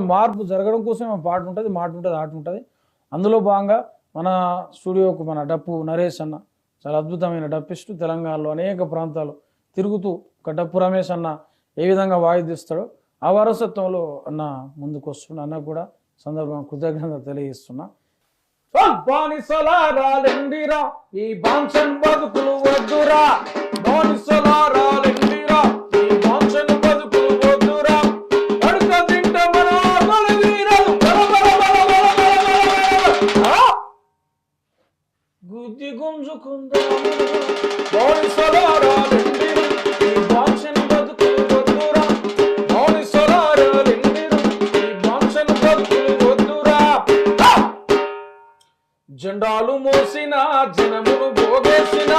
మార్పు జరగడం కోసం పాట ఉంటుంది మాట ఉంటుంది ఆట ఉంటుంది. అందులో భాగంగా మన స్టూడియోకు మన డప్పు నరేష్ అన్న చాలా అద్భుతమైన డప్పిస్టు తెలంగాణలో అనేక ప్రాంతాలు తిరుగుతూ ఒక డప్పు రమేష్ అన్న ఏ విధంగా వాయిదిస్తాడో ఆ వారసత్వంలో అన్న ముందుకు వస్తున్నా అన్న కూడా సందర్భంగా కృతజ్ఞత తెలియజేస్తున్నా. ఈ బాంచన్ బతుకులు వద్దురా. వద్దురా ఆ! జెండాలు మోసిన జనమును భోగేసిన